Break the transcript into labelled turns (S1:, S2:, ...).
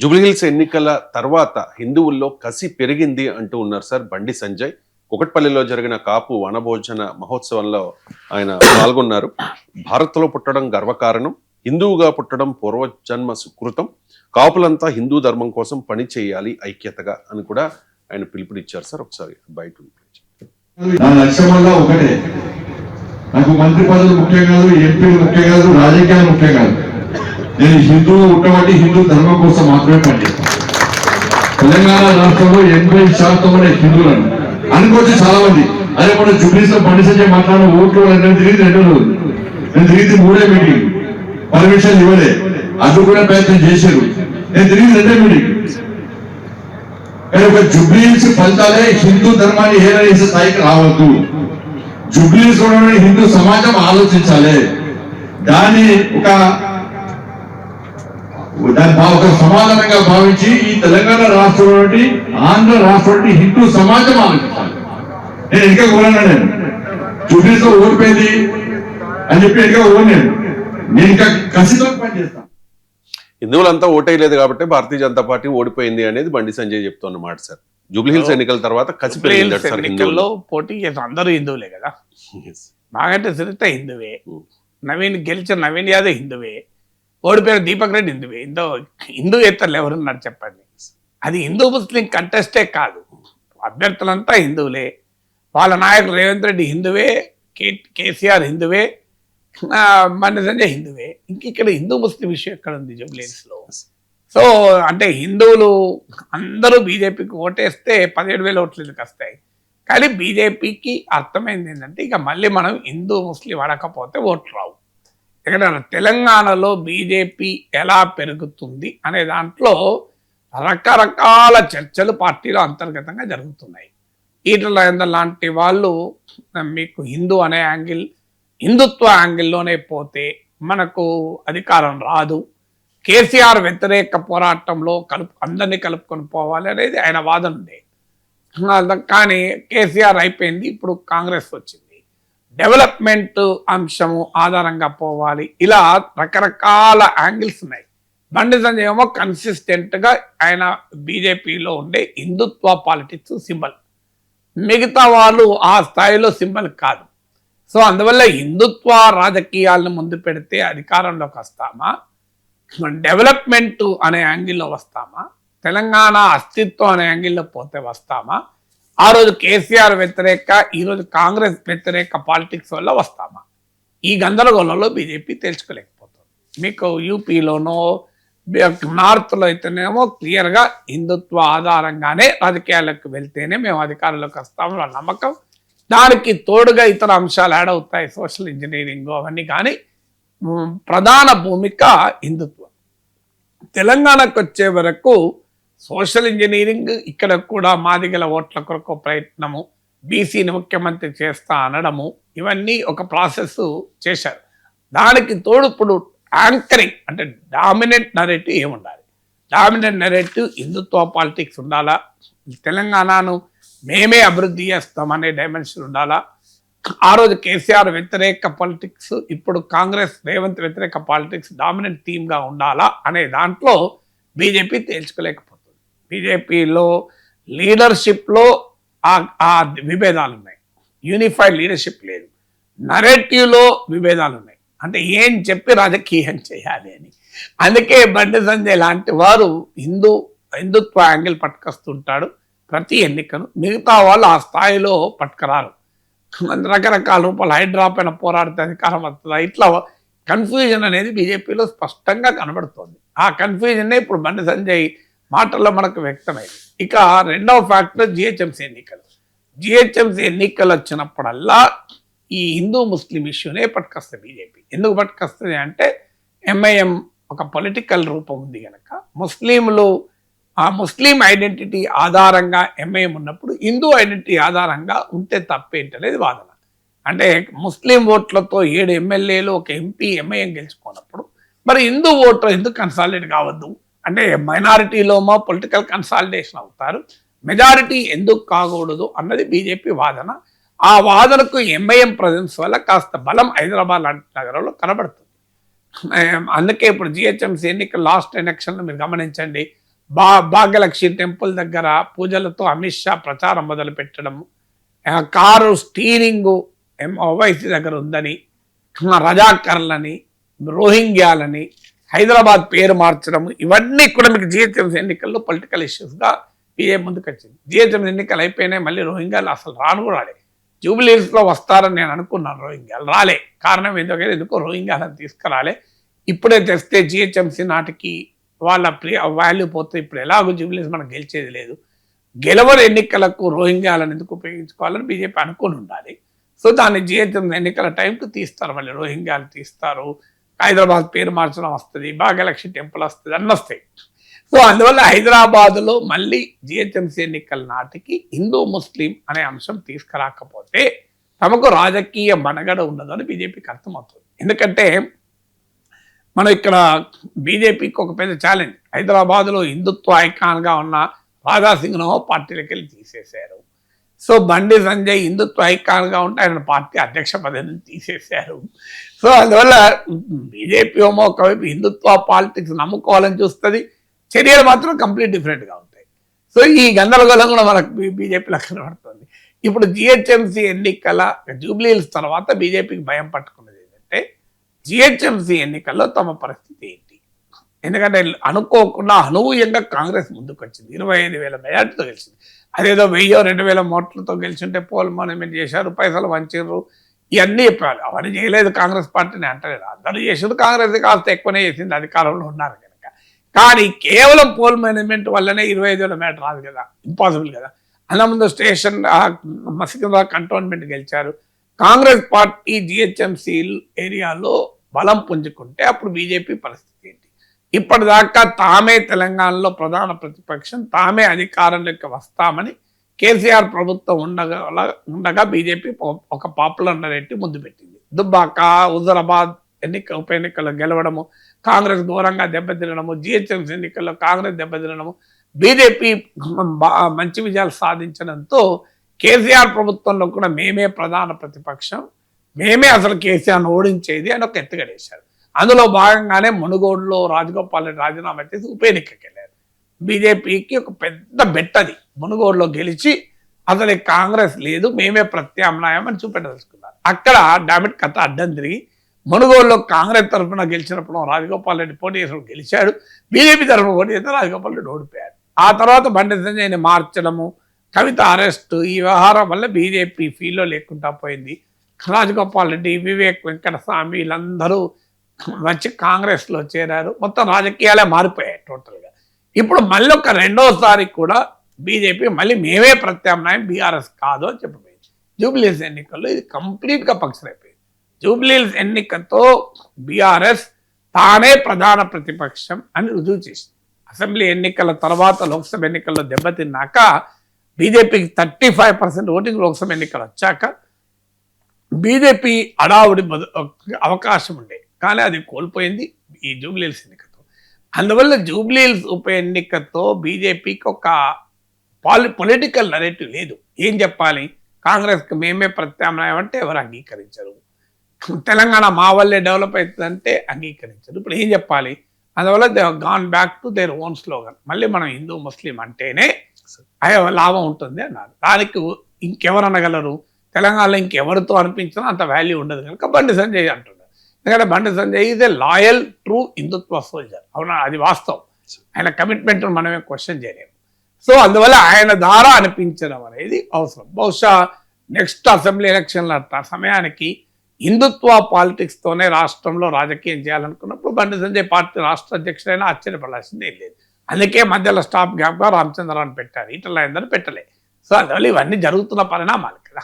S1: జూబ్లీహిల్స్ ఎన్నికల తర్వాత హిందువుల్లో కసి పెరిగింది అంటూ ఉన్నారు సార్ బండి సంజయ్. కుకట్పల్లిలో జరిగిన కాపు వనభోజన మహోత్సవంలో ఆయన పాల్గొన్నారు. భారత్లో పుట్టడం గర్వకారణం హిందువుగా పుట్టడం పూర్వజన్మ సుకృతం కాపులంతా హిందూ ధర్మం కోసం పని చేయాలి ఐక్యతగా అని కూడా ఆయన పిలుపునిచ్చారు సార్. ఒకసారి బయట
S2: నా లక్ష్యం వల్ల ఒకటే. నాకు మంత్రి పదవులు ముఖ్యం కాదు ఎంపీలు ముఖ్యం కాదు రాజకీయాలు ముఖ్యం కాదు. నేను హిందువు ఉన్నవాటి హిందూ ధర్మం కోసం మాత్రమే పనిచేస్తాను. తెలంగాణ రాష్ట్రంలో ఎనభై శాతం అనే హిందువులను అనుకోవచ్చు చాలా మంది అదే మన జుబ్లీస్లో బండి సంజయ్ మాట్లాడిన ఓట్లు నేను తిరిగి రెండు రోజులు. నేను తిరిగి మూడే మీటింగ్. పర్మిషన్ ఇవ్వలే. అది కూడా ప్రయత్నం చేశారు. నేను తిరిగి రెండే మీటింగ్. కానీ ఒక జుబ్లీస్ ఫలితాలే హిందూ ధర్మాన్ని ఏదైనా స్థాయికి రావద్దు. జుబ్లీస్ కూడా హిందూ సమాజం ఆలోచించాలి. దాన్ని ఒక దాన్ని ఒక సమాధానంగా భావించి ఈ తెలంగాణ రాష్ట్రం ఆంధ్ర రాష్ట్రం హిందూ సమాజం ఆలోచించాలి. నేను ఇంకా కోరను నేను. లో ఓడిపోయింది అని చెప్పి ఇంకా ఓను నేను. నేను ఇంకా కసితో పనిచేస్తాను.
S1: హిందువులంతా ఓటేయలేదు కాబట్టి భారతీయ జనతా పార్టీ ఓడిపోయింది అనేది బండి సంజయ్ చెప్తున్నమాట సార్. జూబ్లీహిల్స్ ఎన్నికల తర్వాత కసి
S3: ఎన్నికల్లో పోటీ చేసిన అందరూ హిందువులే కదా. మాగంటే సునీత హిందువే.
S1: Hmm.
S3: నవీన్ గెలిచిన నవీన్ యాదవ్ హిందువే. ఓడిపోయిన దీపక్ రెడ్డి హిందువే హిందూ హిందూ ఎవరున్నారు చెప్పండి. అది హిందూ ముస్లిం కంటెస్టే కాదు. అభ్యర్థులంతా హిందువులే. వాళ్ళ నాయకుడు రేవంత్ రెడ్డి హిందువే కే కేసీఆర్ హిందువే మన సంజయ్ హిందువే. ఇంక ఇక్కడ హిందూ ముస్లిం విషయం ఎక్కడ ఉంది జూబ్లీస్లో సో అంటే హిందువులు అందరూ బీజేపీకి ఓటేస్తే పదిహేడు వేల ఓట్లు వస్తాయి? కానీ బీజేపీకి అర్థమైంది ఏంటంటే ఇక మళ్ళీ మనం హిందూ ముస్లిం అడకపోతే ఓట్లు రావు. ఇక్కడ తెలంగాణలో బీజేపీ ఎలా పెరుగుతుంది అనే దాంట్లో రకరకాల చర్చలు పార్టీలో అంతర్గతంగా జరుగుతున్నాయి. ఈటల లాంటి వాళ్ళు మీకు హిందూ అనే యాంగిల్ హిందుత్వ యాంగిల్లోనే పోతే మనకు అధికారం రాదు. కేసీఆర్ వ్యతిరేక పోరాటంలో కలుపు అందరినీ కలుపుకొని పోవాలి అనేది ఆయన వాదన ఉండే కానీ కేసీఆర్ అయిపోయింది ఇప్పుడు కాంగ్రెస్ వచ్చింది. డెవలప్మెంట్ అంశము ఆధారంగా పోవాలి. ఇలా రకరకాల యాంగిల్స్ ఉన్నాయి. బండి సంజయ్ ఏమో ఆయన బీజేపీలో ఉండే హిందుత్వ పాలిటిక్స్ సింబల్. మిగతా వాళ్ళు ఆ స్థాయిలో సింబల్ కాదు. సో అందువల్ల హిందుత్వ రాజకీయాలను ముందు పెడితే అధికారంలోకి వస్తామా? డెవలప్మెంట్ అనే యాంగిల్లో వస్తామా? తెలంగాణ అస్తిత్వం అనే యాంగిల్లో పోతే వస్తామా? ఆ రోజు కేసీఆర్ వ్యతిరేక ఈరోజు కాంగ్రెస్ వ్యతిరేక పాలిటిక్స్ వల్ల వస్తామా? ఈ గందరగోళంలో బీజేపీ తెలుసుకోలేకపోతుంది మీకు యూపీలోనో నార్త్లో అయితేనేమో క్లియర్గా హిందుత్వ ఆధారంగానే రాజకీయాలకు వెళ్తేనే మేము అధికారంలోకి వస్తాము నమ్మకం. దానికి తోడుగా ఇతర అంశాలు యాడ్ అవుతాయి సోషల్ ఇంజనీరింగ్ అవన్నీ కానీ. ప్రధాన భూమిక హిందుత్వం. తెలంగాణకు వచ్చే వరకు సోషల్ ఇంజనీరింగ్ ఇక్కడ కూడా మాదిగల ఓట్ల కొరకు ప్రయత్నము బీసీని ముఖ్యమంత్రి చేస్తా అనడము ఇవన్నీ ఒక ప్రాసెస్ చేశారు. దానికి తోడు ఇప్పుడు యాంకరింగ్ అంటే డామినెంట్ నరేటివ్ ఏముండాలి? డామినెంట్ నరేటివ్ హిందుత్వ పాలిటిక్స్ ఉండాలా? తెలంగాణను మేమే అభివృద్ధి చేస్తామనే డైమెన్షన్ ఉండాలా? ఆ రోజు కేసీఆర్ వ్యతిరేక పాలిటిక్స్ ఇప్పుడు కాంగ్రెస్ రేవంత్ వ్యతిరేక పాలిటిక్స్ డామినెంట్ థీమ్గా ఉండాలా అనే దాంట్లో బీజేపీ తేల్చుకోలేకపోతుంది బీజేపీలో లీడర్షిప్లో ఆ విభేదాలు ఉన్నాయి యూనిఫైడ్ లీడర్షిప్ లేదు. నరేటివ్లో విభేదాలు ఉన్నాయి అంటే ఏం చెప్పి రాజకీయం చేయాలి అని. అందుకే బండి సంజయ్ లాంటి వారు హిందూ హిందుత్వ యాంగిల్ పట్టుకొస్తుంటాడు ప్రతి ఎన్నికను. మిగతా వాళ్ళు ఆ స్థాయిలో పట్టుకురారు. రకరకాల రూపాయలు హైడ్రా పైన పోరాడితే అధికారం వస్తుందా? ఇట్లా కన్ఫ్యూజన్ అనేది బీజేపీలో స్పష్టంగా కనబడుతోంది. ఆ కన్ఫ్యూజన్నే ఇప్పుడు బండి సంజయ్ మాటల్లో మనకు వ్యక్తమైంది ఇక రెండవ ఫ్యాక్టర్ జిహెచ్ఎంసీ ఎన్నికలు. జిహెచ్ఎంసీ ఎన్నికలు వచ్చినప్పుడల్లా ఈ హిందూ ముస్లిం ఇష్యూనే పట్టుకొస్తుంది బీజేపీ. ఎందుకు పట్టుకొస్తుంది అంటే ఎంఐఎం ఒక పొలిటికల్ రూపం ఉంది కనుక ముస్లింలు ఆ ముస్లిం ఐడెంటిటీ ఆధారంగా ఎంఐఎం ఉన్నప్పుడు హిందూ ఐడెంటిటీ ఆధారంగా ఉంటే తప్పేంటనేది వాదన. అంటే ముస్లిం ఓట్లతో ఏడు ఎమ్మెల్యేలు ఒక ఎంపీ ఎంఐఎం గెలుచుకున్నప్పుడు మరి హిందూ ఓట్లు ఎందుకు కన్సాలిడేట్ కావద్దు? అంటే మైనారిటీలోమో పొలిటికల్ కన్సాలిడేషన్ అవుతారు. మెజారిటీ ఎందుకు కాకూడదు అన్నది బీజేపీ వాదన. ఆ వాదనకు ఎంఐఎం ప్రజెన్స్ వల్ల కాస్త బలం హైదరాబాద్ లాంటి నగరంలో కనబడుతుంది. అందుకే ఇప్పుడు జిహెచ్ఎంసీ ఎన్నికల లాస్ట్ ఎలక్షన్లో మీరు గమనించండి. బా భాగ్యలక్ష్మి టెంపుల్ దగ్గర పూజలతో అమిత్ షా ప్రచారం మొదలు పెట్టడం. కారు స్టీరింగ్ ఓవైసీ దగ్గర ఉందని రజాకర్లని రోహింగ్యాలని హైదరాబాద్ పేరు మార్చడం ఇవన్నీ కూడా మీకు జిహెచ్ఎంసీ ఎన్నికల్లో పొలిటికల్ ఇష్యూస్గా బీజేపీ ముందుకు వచ్చింది. జిహెచ్ఎంసీ ఎన్నికలు అయిపోయినాయి మళ్ళీ రోహింగ్యాలు అసలు రాను కూడా రాలే. జూబిలీస్లో వస్తారని నేను అనుకున్నాను రోహింగ్యాలు రాలే. కారణం ఎందుకంటే ఎందుకో రోహింగ్యాలను తీసుకురాలే. ఇప్పుడే తెస్తే జిహెచ్ఎంసీ నాటికి వాళ్ళ ప్రియ వాల్యూ పోతే ఇప్పుడు ఎలాగో జూబిలీస్ మనం గెలిచేది లేదు. గెలవని ఎన్నికలకు రోహింగ్యాలను ఎందుకు ఉపయోగించుకోవాలని బీజేపీ అనుకుని ఉండాలి. సో దాన్ని జిహెచ్ఎంసీ ఎన్నికల టైంకి తీస్తారు మళ్ళీ రోహింగ్యాలు తీస్తారు. హైదరాబాద్ పేరు మార్చడం వస్తుంది భాగ్యలక్ష్మి టెంపుల్ వస్తుంది అన్నీ వస్తాయి. సో అందువల్ల హైదరాబాద్లో మళ్ళీ జిహెచ్ఎంసీ ఎన్నికల నాటికి హిందూ ముస్లిం అనే అంశం తీసుకురాకపోతే తమకు రాజకీయ మనగడ ఉండదని బీజేపీకి అర్థమవుతుంది. ఎందుకంటే మనం ఇక్కడ బీజేపీకి ఒక పెద్ద ఛాలెంజ్. హైదరాబాద్లో హిందుత్వ ఐకాన్గా ఉన్న రాజాసింగ్ను పార్టీలకు వెళ్ళి తీసేశారు. సో బండి సంజయ్ హిందుత్వ ఐకాన్గా ఉంటే ఆయన పార్టీ అధ్యక్ష పదవిని తీసేశారు. సో అందువల్ల బీజేపీ ఏమో ఒకవైపు హిందుత్వ పాలిటిక్స్ నమ్ముకోవాలని చూస్తుంది. చర్యలు మాత్రం కంప్లీట్ డిఫరెంట్గా ఉంటాయి. సో ఈ గందరగోళం కూడా మనకు బీజేపీలో కనబడుతుంది. ఇప్పుడు జిహెచ్ఎంసీ ఎన్నికల జూబ్లీహిల్స్ తర్వాత బీజేపీకి భయం పట్టుకున్నది ఏంటంటే జిహెచ్ఎంసీ ఎన్నికల్లో తమ పరిస్థితి ఏంటి? ఎందుకంటే అనుకోకుండా అనూహ్యంగా కాంగ్రెస్ ముందుకు వచ్చింది ఇరవై ఐదు వేల మెజార్టీతో గెలిచింది. అదేదో వెయ్యో రెండు వేల ఓట్లతో గెలిచింటే పోల్ మేనేజ్మెంట్ చేశారు పైసలు వంచారు ఇవన్నీ చెప్పాలి. అవన్నీ చేయలేదు కాంగ్రెస్ పార్టీని అంటలేదు. అందరూ చేసింది కాంగ్రెస్ కాస్త ఎక్కువనే చేసింది అధికారంలో ఉన్నారు కనుక. కానీ కేవలం పోల్ మేనేజ్మెంట్ వల్లనే ఇరవై ఐదు వేల మేట రాదు కదా. ఇంపాసిబుల్ కదా. అన్నముందు స్టేషన్ సికింద్రాబాద్ కంటోన్మెంట్ గెలిచారు. కాంగ్రెస్ పార్టీ జిహెచ్ఎంసీ ఏరియాలో బలం పుంజుకుంటే అప్పుడు బీజేపీ పరిస్థితి ఏంటి? ఇప్పటిదాకా తామే తెలంగాణలో ప్రధాన ప్రతిపక్షం తామే అధికారంలోకి వస్తామని కేసీఆర్ ప్రభుత్వం ఉండగా ఉండగా బీజేపీ ఒక పాపులర్ నరేటివ్ ముందు పెట్టింది. దుబ్బాక హుజరాబాద్ ఎన్నిక ఉప ఎన్నికల్లో గెలవడము కాంగ్రెస్ ఘోరంగా దెబ్బతినడము జిహెచ్ఎంసీ ఎన్నికల్లో కాంగ్రెస్ దెబ్బతినడము బీజేపీ మంచి విజయాలు సాధించడంతో కేసీఆర్ ప్రభుత్వంలో కూడా మేమే ప్రధాన ప్రతిపక్షం మేమే అసలు కేసీఆర్ను ఓడించేది అని ఒక ఎత్తుగడేశారు. అందులో భాగంగానే మునుగోడులో రాజగోపాల్ రెడ్డి రాజీనామా చేసి ఉప ఎన్నికకి వెళ్ళారు. బీజేపీకి ఒక పెద్ద బెట్టది మునుగోడులో గెలిచి అసలు కాంగ్రెస్ లేదు మేమే ప్రత్యామ్నాయం అని చూపెట్టదలుచుకున్నారు. అక్కడ డామిట్ కథ అడ్డం తిరిగి మునుగోడులో కాంగ్రెస్ తరఫున గెలిచినప్పుడు రాజగోపాల్ రెడ్డి పోటీ చేసినప్పుడు గెలిచాడు. బీజేపీ తరఫున పోటీ చేస్తే రాజగోపాల్ రెడ్డి ఓడిపోయాడు. ఆ తర్వాత బండి సంజయ్ని మార్చడము కవిత అరెస్టు ఈ వ్యవహారం వల్ల బీజేపీ ఫీల్లో లేకుండా పోయింది. రాజగోపాల్ రెడ్డి వివేక్ వెంకటస్వామి వీళ్ళందరూ వచ్చి కాంగ్రెస్లో చేరారు. మొత్తం రాజకీయాలే మారిపోయాయి టోటల్గా. ఇప్పుడు మళ్ళీ ఒక రెండోసారి కూడా బీజేపీ మళ్ళీ మేమే ప్రత్యామ్నాయం బీఆర్ఎస్ కాదు అని చెప్పబోయింది. జూబ్లీస్ ఎన్నికల్లో ఇది కంప్లీట్గా పక్షరైపోయింది. జూబ్లీస్ ఎన్నికతో బీఆర్ఎస్ తానే ప్రధాన ప్రతిపక్షం అని రుజువు చేసింది. అసెంబ్లీ ఎన్నికల తర్వాత లోక్సభ ఎన్నికల్లో దెబ్బతిన్నాక బీజేపీకి thirty five percent voting Lok Sabha ఎన్నికలు వచ్చాక బీజేపీ అడావుడి అవకాశం ఉండే. కానీ అది కోల్పోయింది ఈ జూబ్లీహిల్స్ ఎన్నికతో. అందువల్ల జూబ్లీహిల్స్ ఉప ఎన్నికతో బీజేపీకి ఒక పాలి పొలిటికల్ నరేటివ్ లేదు. ఏం చెప్పాలి? కాంగ్రెస్కి మేమే ప్రత్యామ్నాయం అంటే ఎవరు అంగీకరించరు? తెలంగాణ మా వల్లే డెవలప్ అవుతుందంటే అంగీకరించరు. ఇప్పుడు ఏం చెప్పాలి? అందువల్ల they gone back to their own slogan. మళ్ళీ మనం హిందూ ముస్లిం అంటేనే లాభం ఉంటుంది అన్నారు. దానికి ఇంకెవరు అనగలరు? తెలంగాణలో ఇంకెవరితో అనిపించినా అంత వాల్యూ ఉండదు కనుక బండి సంజయ్ అంటున్నారు ఎందుకంటే Bandi Sanjay is a loyal true Hindutva soldier అవునా? అది వాస్తవం. ఆయన కమిట్మెంట్ మనమే క్వశ్చన్ చేయలేము. సో అందువల్ల ఆయన ద్వారా అనిపించడం అనేది అవసరం. బహుశా నెక్స్ట్ అసెంబ్లీ ఎలక్షన్ల సమయానికి హిందుత్వ పాలిటిక్స్ తోనే రాష్ట్రంలో రాజకీయం చేయాలనుకున్నప్పుడు బండి సంజయ్ పార్టీ రాష్ట్ర అధ్యక్షుడైనా ఆశ్చర్యపడాల్సిందే లేదు. అందుకే మధ్యలో స్టాప్ గ్యాప్గా రామచంద్రరావు పెట్టారు. ఈటల పెట్టలే. సో అందువల్ల ఇవన్నీ జరుగుతున్న పరిణామాలు కదా.